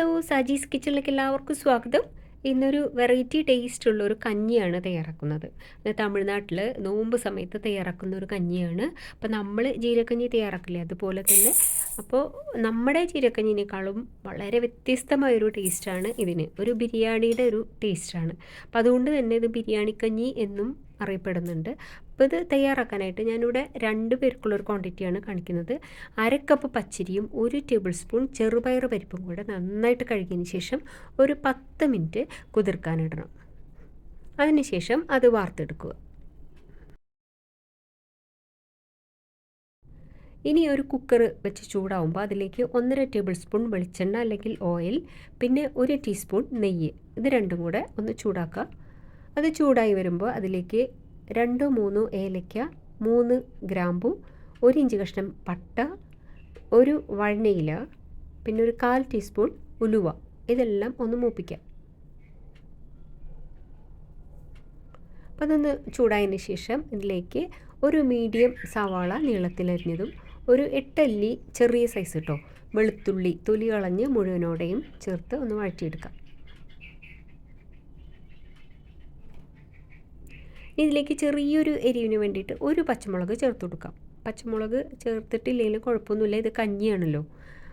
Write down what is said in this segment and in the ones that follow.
Hello Saji's കിച്ചണിലേക്ക് എല്ലാവർക്കും സ്വാഗതം. ഇന്നൊരു വെറൈറ്റി ടേസ്റ്റ് ഉള്ള ഒരു കഞ്ഞിയാണ് തയ്യാറാക്കുന്നത്. തമിഴ്നാട്ടിൽ നോമ്പ് സമയത്ത് തയ്യാറാക്കുന്ന ഒരു കഞ്ഞിയാണ്. അപ്പോൾ നമ്മൾ ജീരക്കഞ്ഞി തയ്യാറാക്കില്ലേ? അതുപോലെ തന്നെ അപ്പോൾ നമ്മുടെ ജീരക്കഞ്ഞിനേക്കാളും വളരെ വ്യത്യസ്തമായൊരു ടേസ്റ്റാണ് ഇതിന്. ഒരു ബിരിയാണിയുടെ ഒരു ടേസ്റ്റാണ് അപ്പോൾ അതുകൊണ്ട് തന്നെ ഇത് ബിരിയാണിക്കഞ്ഞി എന്നും അറിയപ്പെടുന്നുണ്ട്. അപ്പോൾ ഇത് തയ്യാറാക്കാനായിട്ട് ഞാനിവിടെ രണ്ട് പേർക്കുള്ളൊരു ക്വാണ്ടിറ്റിയാണ് കാണിക്കുന്നത്. അര കപ്പ് പച്ചരിയും ഒരു ടേബിൾ സ്പൂൺ ചെറുപയർ പരിപ്പും കൂടെ നന്നായിട്ട് കഴുകിയതിന് ശേഷം ഒരു പത്ത് മിനിറ്റ് കുതിർക്കാനിടണം. അതിനുശേഷം അത് വാർത്തെടുക്കുക. ഇനി ഒരു കുക്കർ വെച്ച് ചൂടാവുമ്പോൾ അതിലേക്ക് ഒന്നര ടേബിൾ സ്പൂൺ വെളിച്ചെണ്ണ അല്ലെങ്കിൽ ഓയിൽ പിന്നെ ഒരു ടീസ്പൂൺ നെയ്യ്. ഇത് രണ്ടും കൂടെ ഒന്ന് ചൂടാക്കുക. അത് ചൂടായി വരുമ്പോൾ അതിലേക്ക് രണ്ടോ മൂന്നോ ഏലയ്ക്ക മൂന്ന് ഗ്രാമ്പു ഒരു ഇഞ്ച് കഷ്ണം പട്ട ഒരു വഴണയില പിന്നെ ഒരു കാൽ ടീസ്പൂൺ ഉലുവ. ഇതെല്ലാം ഒന്ന് മൂപ്പിക്കാം അപ്പോൾ അതൊന്ന് ചൂടായതിന് ശേഷം ഇതിലേക്ക് ഒരു മീഡിയം സവാള നീളത്തിലരിഞ്ഞതും ഒരു എട്ടല്ലി ചെറിയ സൈസ് കേട്ടോ വെളുത്തുള്ളി തൊലി കളഞ്ഞ് മുഴുവനോടെയും ചേർത്ത് ഒന്ന് വഴറ്റിയെടുക്കാം. ഇതിലേക്ക് ചെറിയൊരു എരിവിന് വേണ്ടിയിട്ട് ഒരു പച്ചമുളക് ചേർത്ത് കൊടുക്കാം. പച്ചമുളക് ചേർത്തിട്ടില്ലെങ്കിലും കുഴപ്പമൊന്നുമില്ല. ഇത് കഞ്ഞിയാണല്ലോ.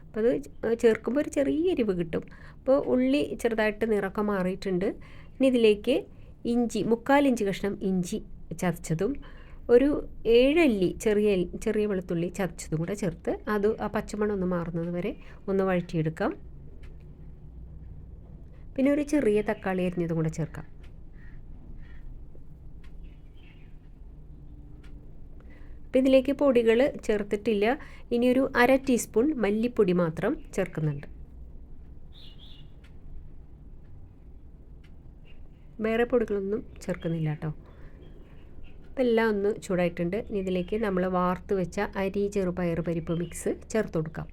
അപ്പോൾ അത് ചേർക്കുമ്പോൾ ഒരു ചെറിയ എരിവ് കിട്ടും. അപ്പോൾ ഉള്ളി ചെറുതായിട്ട് നിറക്കം മാറിയിട്ടുണ്ട്. ഇനി ഇതിലേക്ക് ഇഞ്ചി മുക്കാൽ ഇഞ്ച് കഷ്ണം ഇഞ്ചി ചതച്ചതും ഒരു ഏഴല്ലി ചെറിയ ചെറിയ വെളുത്തുള്ളി ചതച്ചതും കൂടെ ചേർത്ത് അത് ആ പച്ചമണം ഒന്ന് മാറുന്നത് വരെ ഒന്ന് വഴറ്റിയെടുക്കാം. പിന്നെ ഒരു ചെറിയ തക്കാളി അരിഞ്ഞതും കൂടെ ചേർക്കാം. അപ്പോൾ ഇതിലേക്ക് പൊടികൾ ചേർത്തിട്ടില്ല. ഇനിയൊരു അര ടീസ്പൂൺ മല്ലിപ്പൊടി മാത്രം ചേർക്കുന്നുണ്ട്. വേറെ പൊടികളൊന്നും ചേർക്കുന്നില്ല കേട്ടോ. അപ്പോൾ എല്ലാം ഒന്ന് ചൂടായിട്ടുണ്ട്. ഇതിലേക്ക് നമ്മൾ വാർത്ത് വെച്ച അരി ചെറുപയർ പരിപ്പ് മിക്സ് ചേർത്ത് കൊടുക്കാം.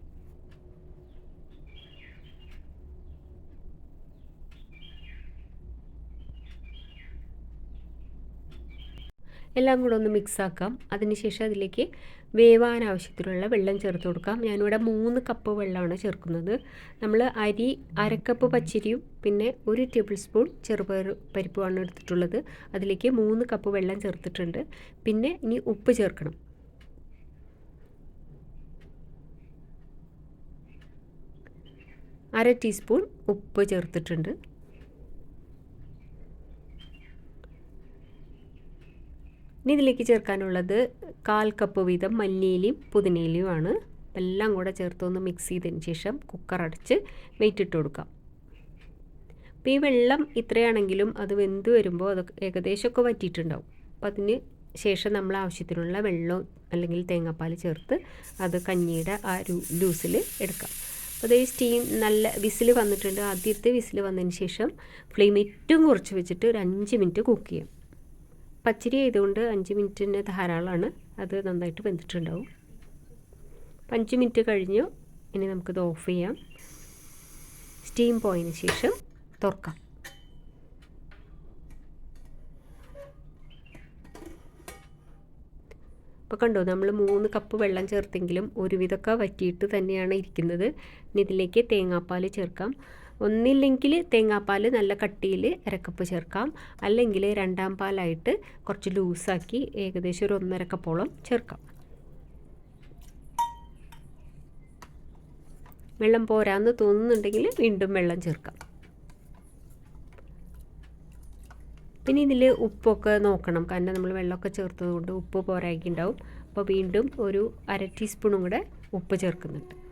എല്ലാം കൂടെ ഒന്ന് മിക്സാക്കാം അതിനുശേഷം അതിലേക്ക് വേവാൻ ആവശ്യത്തിനുള്ള വെള്ളം ചേർത്ത് കൊടുക്കാം. ഞാനിവിടെ മൂന്ന് കപ്പ് വെള്ളമാണ് ചേർക്കുന്നത്. നമ്മൾ അരി അരക്കപ്പ് പച്ചരിയും പിന്നെ ഒരു ടേബിൾ സ്പൂൺ ചെറുപയർ പരിപ്പുമാണ് എടുത്തിട്ടുള്ളത്. അതിലേക്ക് മൂന്ന് കപ്പ് വെള്ളം ചേർത്തിട്ടുണ്ട്. പിന്നെ ഇനി ഉപ്പ് ചേർക്കണം. അര ടീസ്പൂൺ ഉപ്പ് ചേർത്തിട്ടുണ്ട്. ഇനി ഇതിലേക്ക് ചേർക്കാനുള്ളത് കാൽ കപ്പ് വീതം മല്ലിയിലയും പുതിനയിലയുമാണ് എല്ലാം കൂടെ ചേർത്തൊന്ന് മിക്സ് ചെയ്തതിന് ശേഷം കുക്കർ അടച്ച് വെയിറ്റ് ഇട്ട് കൊടുക്കാം. അപ്പോൾ ഈ വെള്ളം ഇത്രയാണെങ്കിലും അത് വെന്ത് വരുമ്പോൾ അത് ഏകദേശമൊക്കെ വറ്റിയിട്ടുണ്ടാവും. അപ്പോൾ അതിന് ശേഷം നമ്മൾ ആവശ്യത്തിനുള്ള വെള്ളം അല്ലെങ്കിൽ തേങ്ങാപ്പാൽ ചേർത്ത് അത് കഞ്ഞിയുടെ ആ ലൂസിൽ എടുക്കാം. അപ്പോൾ അതേ സ്റ്റീം നല്ല വിസിൽ വന്നിട്ടുണ്ട്. ആദ്യത്തെ വിസിൽ വന്നതിന് ശേഷം ഫ്ലെയിം ഏറ്റവും കുറച്ച് വെച്ചിട്ട് ഒരു അഞ്ച് മിനിറ്റ് കുക്ക് ചെയ്യാം. പച്ചരി ആയതുകൊണ്ട് അഞ്ച് മിനിറ്റിന് ധാരാളമാണ്. അത് നന്നായിട്ട് വെന്തിട്ടുണ്ടാവും. അപ്പം അഞ്ച് മിനിറ്റ് കഴിഞ്ഞു. ഇനി നമുക്കിത് ഓഫ് ചെയ്യാം. സ്റ്റീം പോയതിന് ശേഷം തുറക്കാം. അപ്പോൾ കണ്ടോ നമ്മൾ മൂന്ന് കപ്പ് വെള്ളം ചേർത്തെങ്കിലും ഒരുവിധമൊക്കെ വറ്റിയിട്ട് തന്നെയാണ് ഇരിക്കുന്നത്. ഇനി ഇതിലേക്ക് തേങ്ങാപ്പാൽ ചേർക്കാം. ഒന്നില്ലെങ്കിൽ തേങ്ങാപ്പാൽ നല്ല കട്ടിയിൽ അരക്കപ്പ് ചേർക്കാം. അല്ലെങ്കിൽ രണ്ടാം പാലായിട്ട് കുറച്ച് ലൂസാക്കി ഏകദേശം ഒരു ഒന്നര കപ്പോളം ചേർക്കാം. വെള്ളം പോരാന്ന് തോന്നുന്നുണ്ടെങ്കിൽ വീണ്ടും വെള്ളം ചേർക്കാം. പിന്നെ ഇതിൽ ഉപ്പൊക്കെ നോക്കണം. കാരണം നമ്മൾ വെള്ളമൊക്കെ ചേർത്തത് കൊണ്ട് ഉപ്പ് പോരാക്കിണ്ടാവും അപ്പോൾ വീണ്ടും ഒരു അര ടീസ്പൂണും കൂടെ ഉപ്പ് ചേർക്കുന്നുണ്ട്.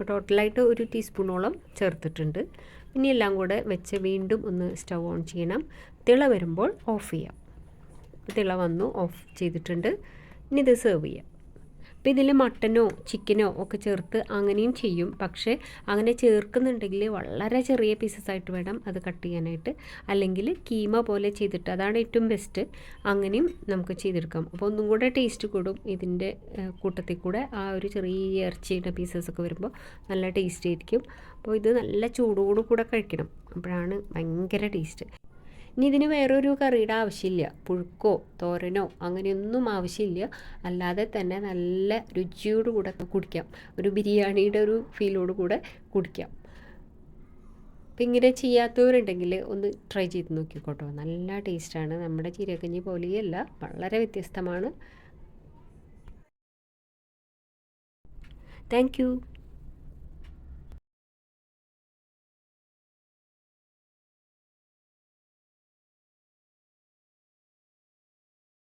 ഇപ്പോൾ ടോട്ടലായിട്ട് ഒരു ടീസ്പൂണോളം ചേർത്തിട്ടുണ്ട്. ഇനി എല്ലാം കൂടെ വെച്ച് വീണ്ടും ഒന്ന് സ്റ്റവ് ഓൺ ചെയ്യണം. തിള വരുമ്പോൾ ഓഫ് ചെയ്യാം. തിള വന്നു ഓഫ് ചെയ്തിട്ടുണ്ട്. ഇനി ഇത് സെർവ് ചെയ്യാം. അപ്പോൾ ഇതിൽ മട്ടനോ ചിക്കനോ ഒക്കെ ചേർത്ത് അങ്ങനെയും ചെയ്യും. പക്ഷേ അങ്ങനെ ചേർക്കുന്നുണ്ടെങ്കിൽ വളരെ ചെറിയ പീസസ് ആയിട്ട് വേണം അത് കട്ട് ചെയ്യാനായിട്ട്. അല്ലെങ്കിൽ കീമ പോലെ ചെയ്തിട്ട് അതാണ് ഏറ്റവും ബെസ്റ്റ് അങ്ങനെയും നമുക്ക് ചെയ്തെടുക്കാം. അപ്പോൾ ഒന്നും കൂടെ ടേസ്റ്റ് കൂടും. ഇതിന്റെ കൂട്ടത്തിൽ കൂടെ ആ ഒരു ചെറിയ ഇറച്ചിയുടെ പീസസ് ഒക്കെ വരുമ്പോൾ നല്ല ടേസ്റ്റ് ആയിരിക്കും. അപ്പോൾ ഇത് നല്ല ചൂടോടു കൂടെ കഴിക്കണം. അപ്പോഴാണ് ഭയങ്കര ടേസ്റ്റ് ഇനി ഇതിന് വേറൊരു കറിയുടെ ആവശ്യമില്ല. പുഴുക്കോ തോരനോ അങ്ങനെയൊന്നും ആവശ്യമില്ല. അല്ലാതെ തന്നെ നല്ല രുചിയോട് കൂടെ കുടിക്കാം. ഒരു ബിരിയാണിയുടെ ഒരു ഫീലോട് കൂടെ കുടിക്കാം. അപ്പം ഇങ്ങനെ ചെയ്യാത്തവരുണ്ടെങ്കിൽ ഒന്ന് ട്രൈ ചെയ്ത് നോക്കിക്കോട്ടോ. നല്ല ടേസ്റ്റാണ്. നമ്മുടെ ചീരക്കഞ്ഞി പോലെയല്ല. വളരെ വ്യത്യസ്തമാണ്. താങ്ക്